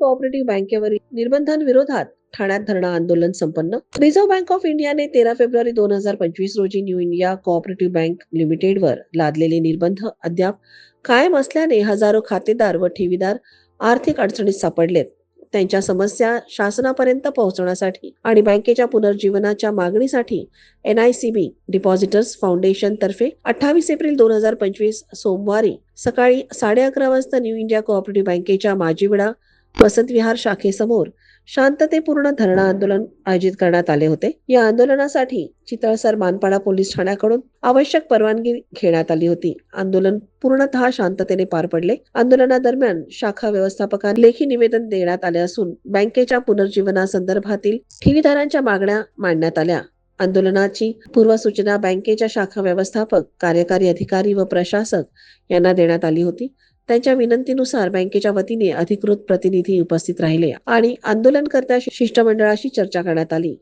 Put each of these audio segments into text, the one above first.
Cooperative बँकेवरील निर्बंधांविरोधात ठाण्यात धरणं आंदोलन संपन्न. रिझर्व्ह बँक ऑफ इंडियाने तेरा फेब्रुवारी दोन हजार पंचवीस रोजी न्यू इंडिया कोऑपरेटिव्ह बँक लिमिटेडवर लादलेले निर्बंध अद्याप कायम असल्याने हजारो खातेदार व ठेवीदार आर्थिक अडचणीत सापडलेत. त्यांच्या समस्या शासनापर्यंत पोहोचवण्यासाठी आणि बँकेच्या पुनर्जीवनाच्या मागणीसाठी N I C B depositors foundation तर्फे अठ्ठावीस एप्रिल दोन हजार पंचवीस सोमवारी सकाळी साडे अकरा वाजता न्यू इंडिया कोऑपरेटिव्ह बँकेच्या माजीविडा वसंत विहार शाखेसमोर शांततेपूर्ण धरणं आंदोलन आयोजित करण्यात आले होते. या आंदोलनासाठी चितळसर मानपाडा पोलीस ठाण्याकडून आवश्यक परवानगी घेण्यात आली होती. आंदोलन पूर्णतः शांततेने पार पडले. आंदोलनादरम्यान शाखा व्यवस्थापकांना लेखी निवेदन देण्यात आले असून बँकेच्या पुनर्जीवनासंदर्भातील ठेवीदारांच्या मागण्या मांडण्यात आल्या. आंदोलनाची पूर्वसूचना बँकेच्या शाखा व्यवस्थापक कार्यकारी अधिकारी व प्रशासक यांना देण्यात आली होती. त्यांच्या विनंतीनुसार बँकेच्या वतीने अधिकृत प्रतिनिधी उपस्थित राहिले आणि आंदोलनकर्त्या शिष्टमंडळाशी चर्चा करण्यात आली.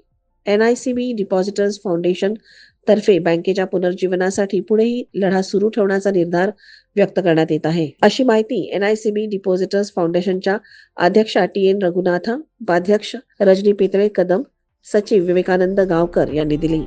N I C B depositors foundation तर्फे बँकेच्या पुनर्जीवनासाठी पुढेही लढा सुरू ठेवण्याचा निर्धार व्यक्त करण्यात येत आहे. अशी माहिती N I C B depositors फाउंडेशनच्या अध्यक्षा टी एन रघुनाथ उपाध्यक्ष रजनी पितळे कदम सचिव विवेकानंद गावकर यांनी दिली.